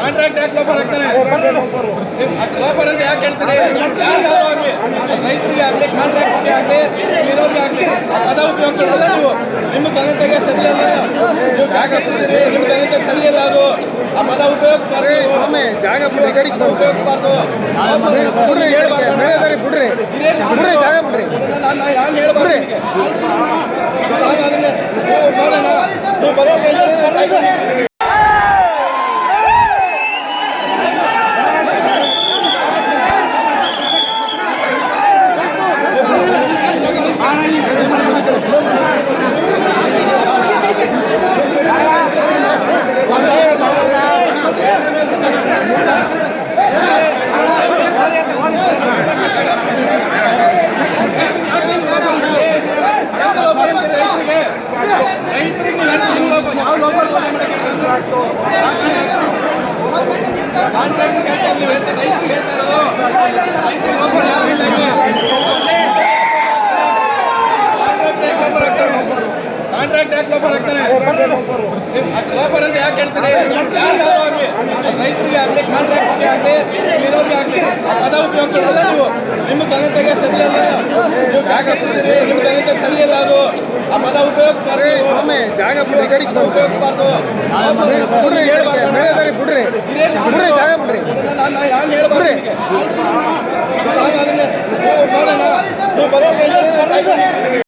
Contract ಯಾಕೆ ಲೋಪರ್ ಆಗ್ತಾನೆ ಲೋಪರ್ ಅಂತ ಯಾಕೆ ಹೇಳ್ತಾರೆ ರೈತರಿಗೆ ಆಗಲಿ ಕಾಂಟ್ರಾಕ್ಟ್ಗೆ ಆಗಲಿ ಇರೋರಿಗೆ ಆಗಲಿ ಅದ ಉಪಯೋಗಿಸೋದಲ್ಲ ನೀವು ನಿಮ್ಮ ಘನತೆಗೆ ಸರಿಯಲ್ಲ ನೀವು ಶಾಸಕರಿದ್ದೀರಿ ನಿಮ್ಮ ಘನತೆಗೆ ಸರಿಯಲ್ಲ ಅದು ಆ ಪದ ಉಪಯೋಗಿಸ್ಬಾರ್ದು ಸ್ವಾಮಿ ಜಾಗ ಬಿಡ್ರಿ ಕಡಿಗೆ ಪದ ಉಪಯೋಗಿಸ್ಬಾರ್ದು ಬಿಡ್ರಿ ಕಡಿಗೆ ಬೆಳೆದಾರಿ ಬಿಡ್ರಿ ಬಿಡ್ರಿ ಜಾಗ ಬಿಡ್ರಿ ನಾನು ನಾನು ಹೇಳ್ಬಾರ್ದು ನಿಮಗೆ. ನಾನು ಅದನ್ನೇ ನೀವು ನೋಡೋಣ ನೀವು ಬರೋದು ರೈತರಿಗೆ ಯಾವ ಲೋಕಲ್ ಕಾಂಟ್ರಾಕ್ಟ್ ಹೇಳ್ತಾರೆ ನೀವು ಹೇಳ್ತಾರೆ ಕಾಂಟ್ರಾಕ್ಟ್ ಯಾಕೆ ಲೋಪರ್ ಆಗ್ತಾನೆ ಅಂತ ಯಾಕೆ ಹೇಳ್ತಾರೆ ಯಾರು ರೈತರಿಗೆ ಆಗಲಿ ಕಾಂಟ್ರಾಕ್ಟ್ಗೆ ಆಗಲಿ ಇರೋರಿಗೆ ಆಗಲಿ ಪದ ಉಪಯೋಗಿಸೋದಲ್ಲ ನೀವು. ನಿಮ್ಮ ಘನತೆಗೆ ಸರಿಯಲ್ಲ. ನೀವು ಶಾಸಕರಿದ್ದೀರಿ ನಿಮ್ಮ ಘನತೆಗೆ ಸರಿಯಲ್ಲ ಅದು. ಆ ಪದ ಉಪಯೋಗಿಸ್ತಾರೆ ಜಾಗ ಬಿಡ್ರಿ ಕಡಿಗೆ ಉಪಯೋಗಿಸಬಾರ್ದು. ಬಿಡ್ರಿ ಬಿಡ್ರಿ ಬಿಡ್ರಿ. ಜಾಗ ಬಿಡ್ರಿ. ನಾನು ಹೇಳ್ಬಾರ್ದು ನಿಮಗೆ. ನಾನು ಅದನ್ನೇ ನೋಡೋಣ ನೀವು ಬರೋದು